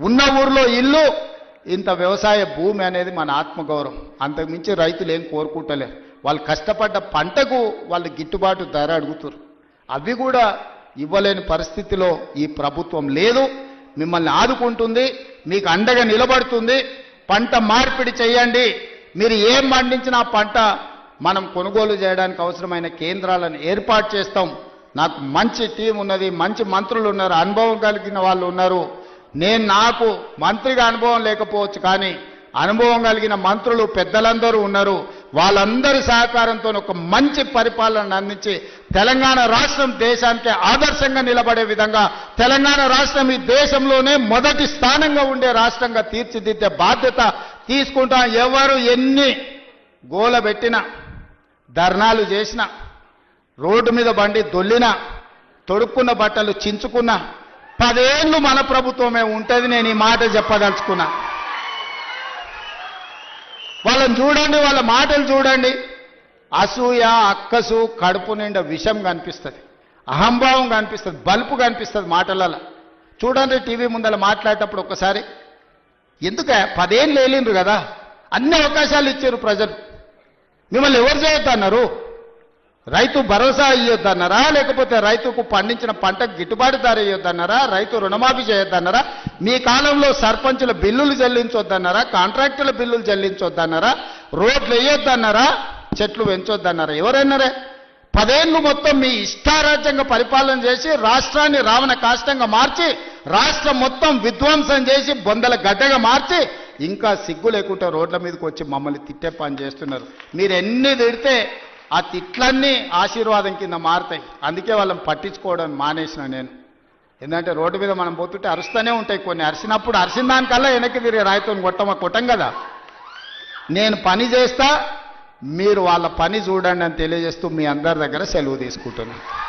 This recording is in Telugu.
ఉన్న ఊర్లో ఇల్లు ఇంత వ్యవసాయ భూమి అనేది మన ఆత్మగౌరవం. అంతకుమించి రైతులు ఏం కోరుకుంటలేరు. వాళ్ళు కష్టపడ్డ పంటకు వాళ్ళు గిట్టుబాటు ధర అడుగుతారు అవి కూడా ఇవ్వలేని పరిస్థితిలో ఈ ప్రభుత్వం లేదు. మిమ్మల్ని ఆదుకుంటుంది మీకు అండగా నిలబడుతుంది. పంట మార్పిడి చేయండి. మీరు ఏం పండించినా పంట మనం కొనుగోలు చేయడానికి అవసరమైన కేంద్రాలను ఏర్పాటు చేస్తాం. నాకు మంచి టీం ఉన్నది మంచి మంత్రులు ఉన్నారు అనుభవం కలిగిన వాళ్ళు ఉన్నారు. నేను నాకు మంత్రిగా అనుభవం లేకపోవచ్చు కానీ అనుభవం కలిగిన మంత్రులు పెద్దలందరూ ఉన్నారు. వాళ్ళందరి సహకారంతో ఒక మంచి పరిపాలన అందించి తెలంగాణ రాష్ట్రం దేశానికి ఆదర్శంగా నిలబడే విధంగా తెలంగాణ రాష్ట్రం ఈ దేశంలోనే మొదటి స్థానంగా ఉండే రాష్ట్రంగా తీర్చిదిద్దే బాధ్యత తీసుకుంటా ఎవరు ఎన్ని గోల పెట్టినా ధర్నాలు చేసినా రోడ్డు మీద బండి దొల్లినా తొడుక్కున్న బట్టలు చించుకున్నా పదేళ్ళు మన ప్రభుత్వమే ఉంటుంది నేను ఈ మాట చెప్పదలుచుకున్నా. వాళ్ళని చూడండి వాళ్ళ మాటలు చూడండి. అసూయ అక్కసు కడుపు నిండా విషం కనిపిస్తుంది. అహంభావం కనిపిస్తుంది బల్పు కనిపిస్తుంది మాటలలో చూడండి టీవీ ముందర మాట్లాడేటప్పుడు ఒక్కసారి ఎందుక? పదేళ్ళు వేలిండ్రు కదా? అన్ని అవకాశాలు ఇచ్చారు ప్రజలు. మిమ్మల్ని ఎవరు చేయొద్దన్నారు? రైతు భరోసా ఇవ్వద్దన్నారా లేకపోతే రైతుకు పండించిన పంటకు గిట్టుబాటు ధర ఇవ్వద్దన్నారా రైతు రుణమాఫీ చేయొద్దన్నారా? మీ కాలంలో సర్పంచుల బిల్లులు చెల్లించొద్దన్నారా? కాంట్రాక్టుల బిల్లులు చెల్లించొద్దన్నారా? రోడ్లు వేయొద్దన్నారా? చెట్లు పెంచొద్దన్నారా? ఎవరన్నారే? పదేళ్ళు మొత్తం మీ ఇష్టారాజ్యంగా పరిపాలన చేసి రాష్ట్రాన్ని రావణ కాష్టంగా మార్చి రాష్ట్రం మొత్తం విధ్వంసం చేసి బొందల గడ్డగా మార్చి ఇంకా సిగ్గు లేకుండా రోడ్ల మీదకి వచ్చి మమ్మల్ని తిట్టే పని చేస్తున్నారు. మీరు ఎన్ని తిడితే ఆ తిట్లన్నీ ఆశీర్వాదం కింద మారుతాయి. అందుకే వాళ్ళని పట్టించుకోవడం మానేసిన నేను. ఎందుకంటే రోడ్డు మీద మనం పోతుంటే అరుస్తూనే ఉంటాయి కొన్ని. అరిసినప్పుడు అరిసిన దానికల్లా వెనక్కి తిరిగి రాయితో కొట్టమ కొట్టం కదా. నేను పని చేస్తా మీరు వాళ్ళ పని చూడండి అని తెలియజేస్తూ మీ అందరి దగ్గర సెలవు తీసుకుంటున్నాను.